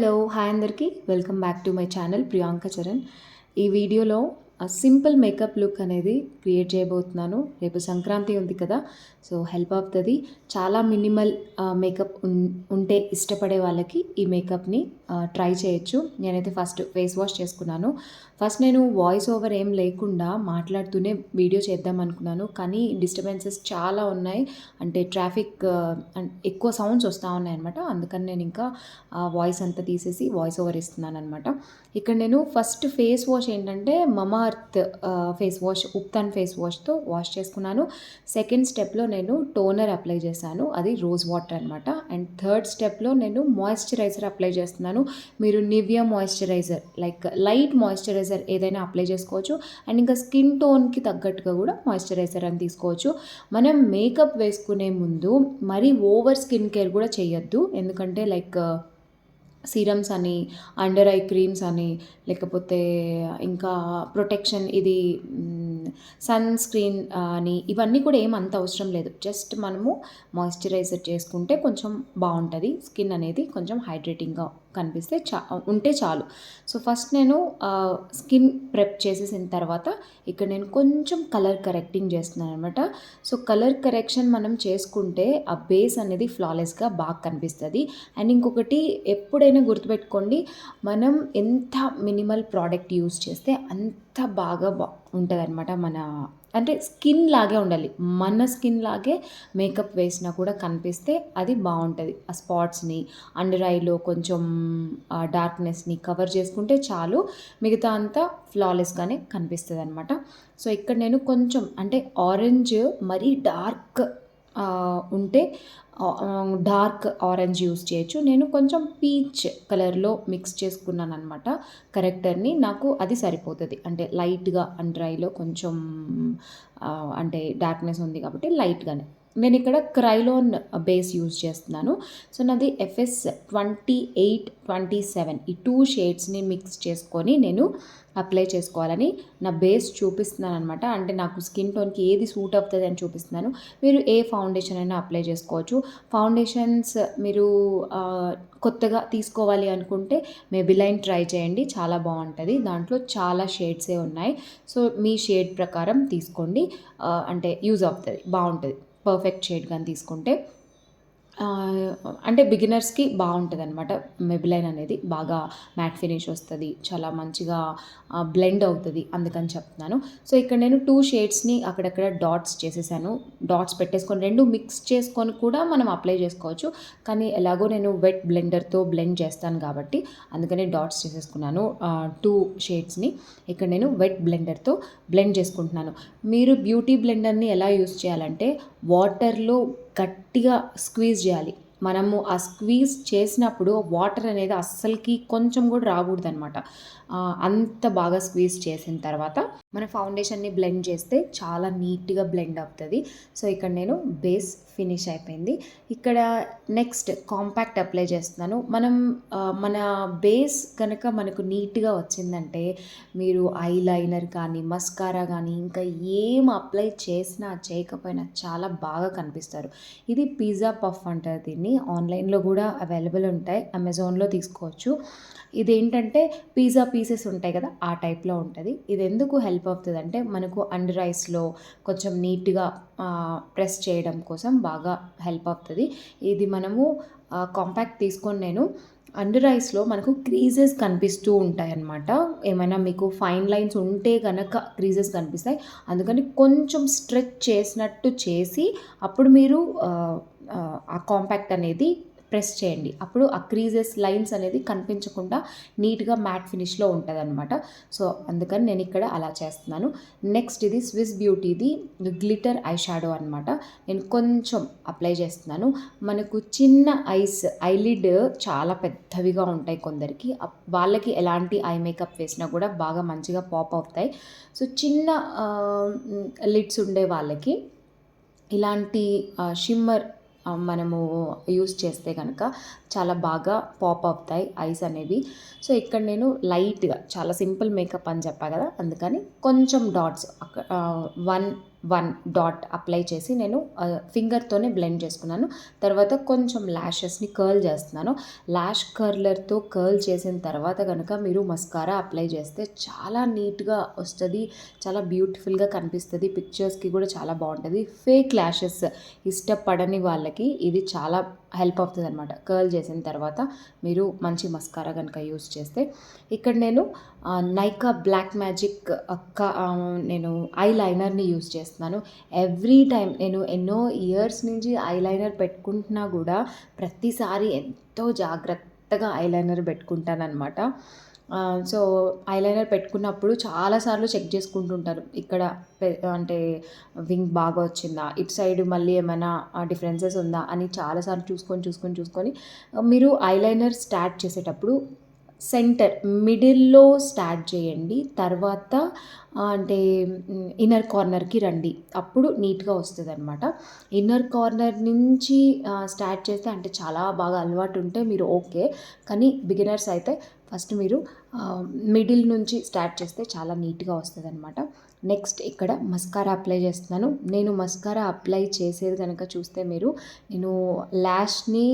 Hello hi అందరికీ. Welcome back to my channel Priyanka Charan. ఈ వీడియోలో సింపుల్ మేకప్ లుక్ అనేది క్రియేట్ చేయబోతున్నాను. రేపు సంక్రాంతి ఉంది కదా సో హెల్ప్ అవుతుంది. చాలా మినిమల్ మేకప్ ఉంటే ఇష్టపడే వాళ్ళకి ఈ మేకప్ని ట్రై చేయొచ్చు. నేనైతే ఫస్ట్ ఫేస్ వాష్ చేసుకున్నాను. ఫస్ట్ నేను వాయిస్ ఓవర్ ఏం లేకుండా మాట్లాడుతూనే వీడియో చేద్దాం అనుకున్నాను. కానీ డిస్టర్బెన్సెస్ చాలా ఉన్నాయి. అంటే ట్రాఫిక్ ఎక్కువ సౌండ్స్ వస్తూ ఉన్నాయన్నమాట అందుకని నేను ఇంకా వాయిస్ అంతా తీసేసి వాయిస్ ఓవర్ ఇస్తున్నాను అనమాట ఇక్కడ నేను ఫస్ట్ ఫేస్ వాష్ ఏంటంటే Mamaearth face wash ubtan face వాష్తో wash చేసుకున్నాను. సెకండ్ స్టెప్లో నేను టోనర్ అప్లై చేశాను. అది రోజ్ వాటర్ అనమాట అండ్ థర్డ్ స్టెప్లో నేను మాయిశ్చరైజర్ అప్లై చేస్తున్నాను. మీరు Nivea moisturiser like light moisturiser ఏదైనా అప్లై చేసుకోవచ్చు. అండ్ ఇంకా స్కిన్ టోన్కి తగ్గట్టుగా కూడా మాయిశ్చరైజర్ అని తీసుకోవచ్చు. మనం మేకప్ వేసుకునే ముందు మరీ ఓవర్ స్కిన్ కేర్ కూడా చేయొద్దు. ఎందుకంటే లైక్ సీరమ్స్ uh, అని అండర్ ఐ క్రీమ్స్ అని లేకపోతే ఇంకా ప్రొటెక్షన్ ఇది mm, సన్ స్క్రీన్ uh, అని ఇవన్నీ కూడా ఏం అంత అవసరం లేదు. జస్ట్ మనము మాయిశ్చరైజర్ చేసుకుంటే కొంచెం బాగుంటుంది. స్కిన్ అనేది కొంచెం హైడ్రేటింగ్గా కనిపిస్తే చా ఉంటే చాలు. సో ఫస్ట్ నేను స్కిన్ ప్రెప్ చేసేసిన తర్వాత ఇక్కడ నేను కొంచెం కలర్ కరెక్టింగ్ చేస్తున్నాను అనమాట సో కలర్ కరెక్షన్ మనం చేసుకుంటే ఆ బేస్ అనేది ఫ్లాలెస్గా బాగా కనిపిస్తుంది. అండ్ ఇంకొకటి ఎప్పుడైనా గుర్తుపెట్టుకోండి మనం ఎంత మినిమల్ ప్రోడక్ట్ యూస్ చేస్తే అంత బాగా బా ఉంటుంది అనమాట మన అంటే స్కిన్ లాగే ఉండాలి. మన స్కిన్ లాగే మేకప్ వేసినా కూడా కనిపిస్తే అది బాగుంటుంది. ఆ స్పాట్స్ని అండర్ ఐలో కొంచెం డార్క్నెస్ని కవర్ చేసుకుంటే చాలు. మిగతా అంతా ఫ్లాలెస్గానే కనిపిస్తుంది అనమాట సో ఇక్కడ నేను కొంచెం అంటే ఆరెంజ్ మరీ డార్క్ ఉంటే డార్క్ ఆరెంజ్ యూస్ చేయొచ్చు. నేను కొంచెం పీచ్ కలర్లో మిక్స్ చేసుకున్నాను అనమాట కరెక్టర్ని నాకు అది సరిపోతుంది. అంటే లైట్గా అండ్ డ్రైలో కొంచెం అంటే డార్క్నెస్ ఉంది కాబట్టి లైట్గానే. నేను ఇక్కడ క్రైలోన్ బేస్ యూజ్ చేస్తున్నాను. సో నాది FS twenty eight twenty seven ఈ టూ షేడ్స్ని మిక్స్ చేసుకొని నేను అప్లై చేసుకోవాలని నా బేస్ చూపిస్తున్నాను అనమాట అంటే నాకు స్కిన్ టోన్కి ఏది సూట్ అవుతుంది అని చూపిస్తున్నాను. మీరు ఏ ఫౌండేషన్ అయినా అప్లై చేసుకోవచ్చు. ఫౌండేషన్స్ మీరు కొత్తగా తీసుకోవాలి అనుకుంటే మేబిలైన్ ట్రై చేయండి. చాలా బాగుంటుంది. దాంట్లో చాలా షేడ్సే ఉన్నాయి. సో మీ షేడ్ ప్రకారం తీసుకోండి. అంటే యూజ్ అవుతుంది. బాగుంటుంది. పర్ఫెక్ట్ షేడ్ కానీ తీసుకుంటే అంటే బిగినర్స్కి బాగుంటుంది అనమాట మెబిలైన్ అనేది బాగా మ్యాట్ ఫినిష్ వస్తుంది చాలా మంచిగా బ్లెండ్ అవుతుంది అందుకని చెప్తున్నాను. సో ఇక్కడ నేను టూ షేడ్స్ని అక్కడక్కడ డాట్స్ చేసేసాను. డాట్స్ పెట్టేసుకొని రెండు మిక్స్ చేసుకొని కూడా మనం అప్లై చేసుకోవచ్చు. కానీ ఎలాగో నేను వెట్ బ్లెండర్తో బ్లెండ్ చేస్తాను కాబట్టి అందుకనే డాట్స్ చేసేసుకున్నాను టూ షేడ్స్ని. ఇక్కడ నేను వెట్ బ్లెండర్తో బ్లెండ్ చేసుకుంటున్నాను. మీరు బ్యూటీ బ్లెండర్ని ఎలా యూస్ చేయాలంటే వాటర్లో గట్టిగా స్క్వీజ్ చేయాలి. మనము ఆ స్క్వీజ్ చేసినప్పుడు వాటర్ అనేది అస్సలకి కొంచెం కూడా రాకూడదనమాట అంత బాగా స్క్వీజ్ చేసిన తర్వాత మన ఫౌండేషన్ని బ్లెండ్ చేస్తే చాలా నీట్గా బ్లెండ్ అవుతుంది. సో ఇక్కడ నేను బేస్ ఫినిష్ అయిపోయింది. ఇక్కడ నెక్స్ట్ కాంపాక్ట్ అప్లై చేస్తున్నాను. మనం మన బేస్ కనుక మనకు నీట్గా వచ్చిందంటే మీరు ఐ లైనర్ కానీ మస్కారా కానీ ఇంకా ఏం అప్లై చేసినా చేయకపోయినా చాలా బాగా కనిపిస్తారు. ఇది పిజ్జా పఫ్ అంటారు దీన్ని. ఆన్లైన్లో కూడా అవైలబుల్ ఉంటాయి. అమెజాన్లో తీసుకోవచ్చు. ఇదేంటంటే పిజ్జా పీసెస్ ఉంటాయి కదా ఆ టైప్లో ఉంటుంది. ఇది ఎందుకు హెల్ప్ అవుతుంది అంటే మనకు అండర్ రైస్లో కొంచెం నీట్గా ప్రెస్ చేయడం కోసం బాగా హెల్ప్ అవుతుంది. ఇది మనము కాంపాక్ట్ తీసుకొని నేను అండర్ ఐస్లో మనకు క్రీజెస్ కనిపిస్తూ ఉంటాయి అన్నమాట ఏమైనా మీకు ఫైన్ లైన్స్ ఉంటే కనుక క్రీజెస్ కనిపిస్తాయి. అందుకని కొంచెం స్ట్రెచ్ చేసినట్టు చేసి అప్పుడు మీరు ఆ కాంపాక్ట్ అనేది ప్రెస్ చేయండి. అప్పుడు ఆ క్రీజెస్ లైన్స్ అనేది కనిపించకుండా నీట్గా మ్యాట్ ఫినిష్లో ఉంటుంది అనమాట సో అందుకని నేను ఇక్కడ అలా చేస్తున్నాను. నెక్స్ట్ ఇది స్విస్ బ్యూటీది గ్లిటర్ ఐ షాడో అనమాట నేను కొంచెం అప్లై చేస్తున్నాను. మనకు చిన్న ఐస్ ఐలిడ్ చాలా పెద్దవిగా ఉంటాయి కొందరికి. వాళ్ళకి ఎలాంటి ఐ మేకప్ వేసినా కూడా బాగా మంచిగా పాప్ అవుతాయి. సో చిన్న లిడ్స్ ఉండే వాళ్ళకి ఇలాంటి షిమ్మర్ మనము యూస్ చేస్తే కనుక చాలా బాగా పాప్ అవుతాయి ఐస్ అనేవి. సో ఇక్కడ నేను లైట్గా చాలా సింపుల్ మేకప్ అని చెప్పా కదా అందుకని కొంచెం dots one one dot apply చేసి నేను ఫింగర్తోనే బ్లెండ్ చేసుకున్నాను. తర్వాత కొంచెం ల్యాషెస్ని కర్ల్ చేస్తున్నాను. ల్యాష్ కర్లర్తో కర్ల్ చేసిన తర్వాత కనుక మీరు మస్కారా అప్లై చేస్తే చాలా నీట్గా వస్తుంది చాలా బ్యూటిఫుల్గా కనిపిస్తుంది పిక్చర్స్కి కూడా చాలా బాగుంటుంది. ఫేక్ ల్యాషెస్ ఇష్టపడని వాళ్ళకి ఇది చాలా హెల్ప్ అవుతుంది అనమాట కర్ల్ చేసిన తర్వాత మీరు మంచి మస్కారా కనుక యూస్ చేస్తే ఇక్కడ నేను నైకా బ్లాక్ మ్యాజిక్ అక్క నేను ఐ లైనర్ని యూస్ చేస్తున్నాను. ఎవ్రీ టైం నేను ఎన్నో ఇయర్స్ నుంచి ఐ లైనర్ పెట్టుకుంటున్నా కూడా ప్రతిసారి ఎంతో జాగ్రత్తగా ఐ లైనర్ పెట్టుకుంటానమాట సో ఐలైనర్ పెట్టుకున్నప్పుడు చాలాసార్లు చెక్ చేసుకుంటుంటారు. ఇక్కడ అంటే వింగ్ బాగా వచ్చిందా ఇటు సైడ్ మళ్ళీ ఏమైనా డిఫరెన్సెస్ ఉందా అని చాలాసార్లు చూసుకొని చూసుకొని చూసుకొని మీరు ఐలైనర్ స్టార్ట్ చేసేటప్పుడు సెంటర్ మిడిల్లో స్టార్ట్ చేయండి. తర్వాత అంటే ఇన్నర్ కార్నర్కి రండి. అప్పుడు నీట్గా వస్తుంది అనమాట ఇన్నర్ కార్నర్ నుంచి స్టార్ట్ చేస్తే అంటే చాలా బాగా అలవాటు ఉంటే మీరు ఓకే కానీ బిగినర్స్ అయితే ఫస్ట్ మీరు మిడిల్ నుంచి స్టార్ట్ చేస్తే చాలా నీట్గా వస్తుంది అనమాట నెక్స్ట్ ఇక్కడ మస్కారా అప్లై చేస్తున్నాను. నేను మస్కారా అప్లై చేసేది కనుక చూస్తే మీరు నేను ల్యాష్ని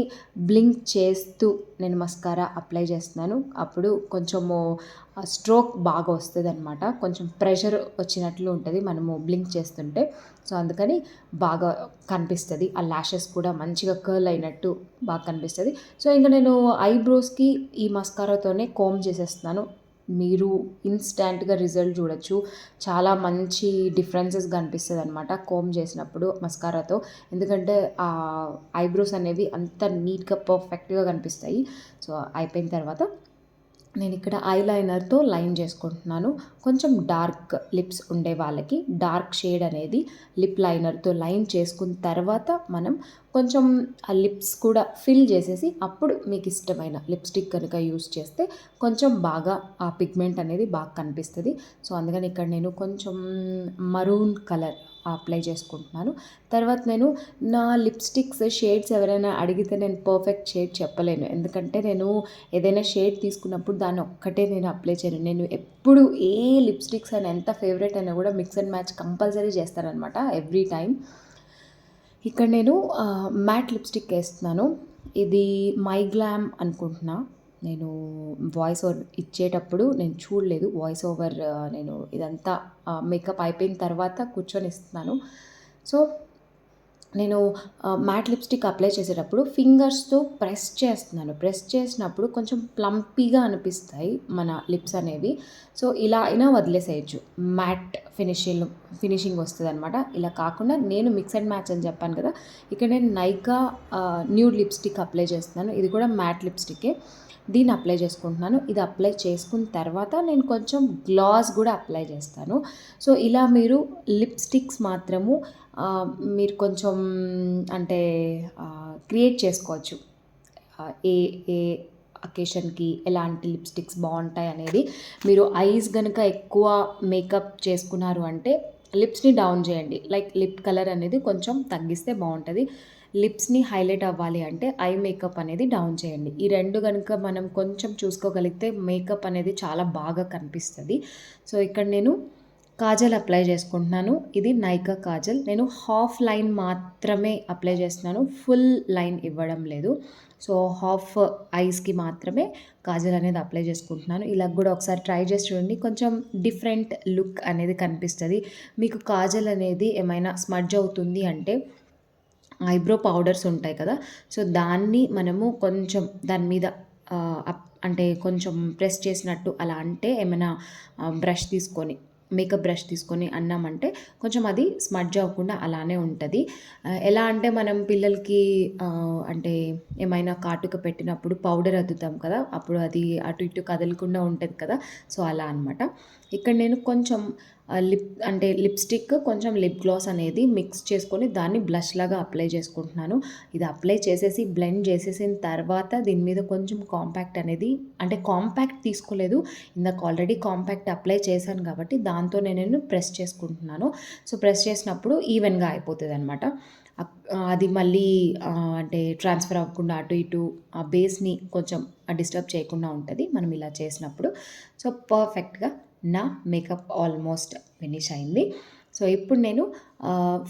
బ్లింక్ చేస్తూ నేను మస్కారా అప్లై చేస్తున్నాను. అప్పుడు కొంచెము స్ట్రోక్ బాగా వస్తుంది అనమాట కొంచెం ప్రెషర్ వచ్చినట్లు ఉంటుంది మనము బ్లింక్ చేస్తుంటే. సో అందుకని బాగా కనిపిస్తుంది. ఆ ల్యాషెస్ కూడా మంచిగా కర్ల్ అయినట్టు బాగా కనిపిస్తుంది. సో ఇంకా నేను ఐబ్రోస్కి ఈ మస్కారాతోనే కోమ్ చేసేస్తున్నాను. మీరు ఇన్స్టాంట్గా రిజల్ట్ చూడొచ్చు. చాలా మంచి డిఫరెన్సెస్ కనిపిస్తుంది అనమాట కోమ్ చేసినప్పుడు మస్కారాతో ఎందుకంటే ఆ ఐబ్రోస్ అనేవి అంత నీట్గా పర్ఫెక్ట్గా కనిపిస్తాయి. సో అయిపోయిన తర్వాత నేను ఇక్కడ ఐలైనర్తో లైన్ చేసుకుంటున్నాను. కొంచెం డార్క్ లిప్స్ ఉండే వాళ్ళకి డార్క్ షేడ్ అనేది లిప్ లైనర్తో లైన్ చేసుకున్న తర్వాత మనం కొంచెం ఆ లిప్స్ కూడా ఫిల్ చేసేసి అప్పుడు మీకు ఇష్టమైన లిప్స్టిక్ కనుక యూస్ చేస్తే కొంచెం బాగా ఆ పిగ్మెంట్ అనేది బాగా కనిపిస్తుంది. సో అందుకని ఇక్కడ నేను కొంచెం మరూన్ కలర్ అప్లై చేసుకుంటున్నాను. తర్వాత నేను నా లిప్స్టిక్స్ షేడ్స్ ఎవరైనా అడిగితే నేను పర్ఫెక్ట్ షేడ్ చెప్పలేను. ఎందుకంటే నేను ఏదైనా షేడ్ తీసుకున్నప్పుడు దాన్ని ఒక్కటే నేను అప్లై చేయను. నేను ఎప్పుడు ఏ లిప్స్టిక్స్ అయినా ఎంత ఫేవరెట్ అయినా కూడా మిక్స్ అండ్ మ్యాచ్ కంపల్సరీ చేస్తారనమాట ఎవ్రీ టైం ఇక్కడ నేను మ్యాట్ లిప్స్టిక్ వేస్తున్నాను. ఇది మై గ్లామ్ అనుకుంటున్నా. నేను వాయిస్ ఓవర్ ఇచ్చేటప్పుడు నేను చూడలేదు. వాయిస్ ఓవర్ నేను ఇదంతా మేకప్ అయిపోయిన తర్వాత కూర్చొని ఇస్తున్నాను. సో నేను మ్యాట్ లిప్స్టిక్ అప్లై చేసేటప్పుడు ఫింగర్స్తో ప్రెస్ చేస్తున్నాను. ప్రెస్ చేసినప్పుడు కొంచెం ప్లంపీగా అనిపిస్తాయి మన లిప్స్ అనేవి. సో ఇలా అయినా వదిలేసేయచ్చు. మ్యాట్ ఫినిషింగ్ ఫినిషింగ్ వస్తుంది అనమాట ఇలా కాకుండా నేను మిక్స్ అండ్ మ్యాచ్ అని చెప్పాను కదా ఇక్కడ నేను నైకా న్యూడ్ లిప్స్టిక్ అప్లై చేస్తున్నాను. ఇది కూడా మ్యాట్ లిప్స్టికే దీన్ని అప్లై చేసుకుంటున్నాను. ఇది అప్లై చేసుకున్న తర్వాత నేను కొంచెం గ్లాస్ కూడా అప్లై చేస్తాను. సో ఇలా మీరు లిప్స్టిక్స్ మాత్రము మీరు కొంచెం అంటే క్రియేట్ చేసుకోవచ్చు. ఏ ఏ అకేషన్కి ఎలాంటి లిప్స్టిక్స్ బాగుంటాయి అనేది మీరు ఐస్ కనుక ఎక్కువ మేకప్ చేసుకున్నారు అంటే లిప్స్ని డౌన్ చేయండి. లైక్ లిప్ కలర్ అనేది కొంచెం తగ్గిస్తే బాగుంటుంది. లిప్స్ని హైలైట్ అవ్వాలి అంటే ఐ మేకప్ అనేది డౌన్ చేయండి. ఈ రెండు కనుక మనం కొంచెం చూసుకోగలిగితే మేకప్ అనేది చాలా బాగా కనిపిస్తుంది. సో ఇక్కడ నేను కాజల్ అప్లై చేసుకుంటున్నాను. ఇది నైకా కాజల్. నేను హాఫ్ లైన్ మాత్రమే అప్లై చేస్తున్నాను. ఫుల్ లైన్ ఇవ్వడం లేదు. సో హాఫ్ ఐస్కి మాత్రమే కాజల్ అనేది అప్లై చేసుకుంటున్నాను. ఇలా కూడా ఒకసారి ట్రై చేసి చూడండి. కొంచెం డిఫరెంట్ లుక్ అనేది కనిపిస్తుంది. మీకు కాజల్ అనేది ఏమైనా స్మడ్జ్ అవుతుంది అంటే ఐబ్రో పౌడర్స్ ఉంటాయి కదా. సో దాన్ని మనము కొంచెం దాని మీద అంటే కొంచెం ప్రెస్ చేసినట్టు అలా అంటే ఏమైనా బ్రష్ తీసుకొని మేకప్ బ్రష్ తీసుకొని అన్నామంటే కొంచెం అది స్మడ్జ్ అవ్వకుండా అలానే ఉంటుంది. ఎలా అంటే మనం పిల్లలకి అంటే ఏమైనా కాటుక పెట్టినప్పుడు పౌడర్ అద్దుతాం కదా. అప్పుడు అది అటు ఇటు కదలకుండా ఉంటుంది కదా. సో అలా అనమాట ఇక్కడ నేను కొంచెం లిప్ అంటే లిప్స్టిక్ కొంచెం లిప్ గ్లాస్ అనేది మిక్స్ చేసుకొని దాన్ని బ్లష్ లాగా అప్లై చేసుకుంటున్నాను. ఇది అప్లై చేసేసి బ్లెండ్ చేసేసిన తర్వాత దీని మీద కొంచెం కాంపాక్ట్ అనేది అంటే కాంపాక్ట్ తీసుకోలేదు. ఇందాక ఆల్రెడీ కాంపాక్ట్ అప్లై చేశాను కాబట్టి దాంతో నేను ప్రెస్ చేసుకుంటున్నాను. సో ప్రెస్ చేసినప్పుడు ఈవెన్గా అయిపోతుంది అనమాట అది మళ్ళీ అంటే ట్రాన్స్ఫర్ అవ్వకుండా అటు ఇటు ఆ బేస్ని కొంచెం డిస్టర్బ్ చేయకుండా ఉంటుంది. మనం ఇలా చేసినప్పుడు. సో పర్ఫెక్ట్గా నా మేకప్ ఆల్మోస్ట్ ఫినిష్ అయింది. సో ఇప్పుడు నేను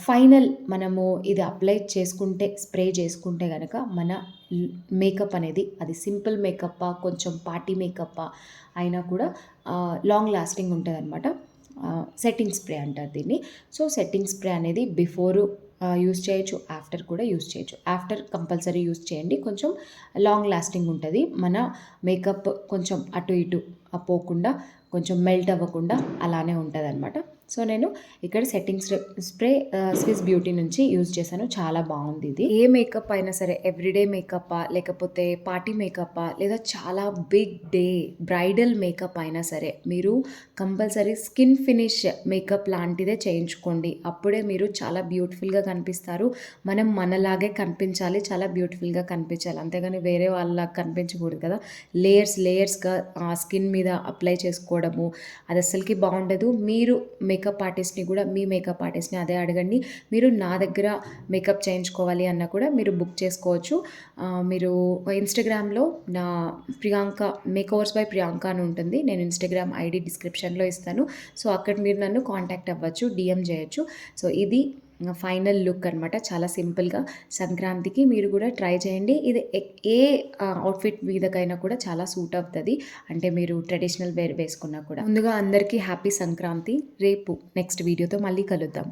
ఫైనల్ మనము ఇది అప్లై చేసుకుంటే స్ప్రే చేసుకుంటే కనుక మన మేకప్ అనేది అది సింపుల్ మేకప్పా కొంచెం పార్టీ మేకప్పా అయినా కూడా లాంగ్ లాస్టింగ్ ఉంటుంది అనమాట సెట్టింగ్ స్ప్రే అంటారు దీన్ని. సో సెట్టింగ్ స్ప్రే అనేది బిఫోరు యూస్ చేయొచ్చు ఆఫ్టర్ కూడా యూస్ చేయొచ్చు. ఆఫ్టర్ కంపల్సరీ యూస్ చేయండి. కొంచెం లాంగ్ లాస్టింగ్ ఉంటుంది. మన మేకప్ కొంచెం అటు ఇటు పోకుండా కొంచెం మెల్ట్ అవ్వకుండా అలానే ఉంటుంది అనమాట సో నేను ఇక్కడ సెట్టింగ్ స్ప్రే స్విస్ బ్యూటీ నుంచి యూజ్ చేశాను. చాలా బాగుంది ఇది. ఏ మేకప్ అయినా సరే ఎవ్రీడే మేకప్పా లేకపోతే పార్టీ మేకప్పా లేదా చాలా బిగ్ డే బ్రైడల్ మేకప్ అయినా సరే మీరు కంపల్సరీ స్కిన్ ఫినిష్ మేకప్ లాంటిదే చేయించుకోండి. అప్పుడే మీరు చాలా బ్యూటిఫుల్గా కనిపిస్తారు. మనం మనలాగే కనిపించాలి చాలా బ్యూటిఫుల్గా కనిపించాలి. అంతేగాని వేరే వాళ్ళలాగా కనిపించకూడదు కదా. లేయర్స్ లేయర్స్గా స్కిన్ మీద అప్లై చేసుకోవడము అది అస్సలకి బాగుండదు. మీరు మేకప్ ఆర్టిస్ట్ని కూడా మీ మేకప్ ఆర్టిస్ట్ని అదే అడగండి. మీరు నా దగ్గర మేకప్ చేయించుకోవాలి అన్న కూడా మీరు బుక్ చేసుకోవచ్చు. మీరు ఇన్స్టాగ్రామ్లో నా ప్రియాంక మేకోవర్స్ బై ప్రియాంక అని ఉంటుంది. నేను ఇన్స్టాగ్రామ్ ఐడి డిస్క్రిప్షన్లో ఇస్తాను. సో అక్కడ మీరు నన్ను కాంటాక్ట్ అవ్వచ్చు డిఎం చేయొచ్చు. సో ఇది ఫైనల్ లుక్ అనమాట చాలా సింపుల్గా సంక్రాంతికి మీరు కూడా ట్రై చేయండి. ఇది ఏ అవుట్ఫిట్ మీదకైనా కూడా చాలా సూట్ అవుతుంది. అంటే మీరు ట్రెడిషనల్ వేర్ వేసుకున్నా కూడా. ముందుగా అందరికీ హ్యాపీ సంక్రాంతి. రేపు నెక్స్ట్ వీడియోతో మళ్ళీ కలుద్దాం.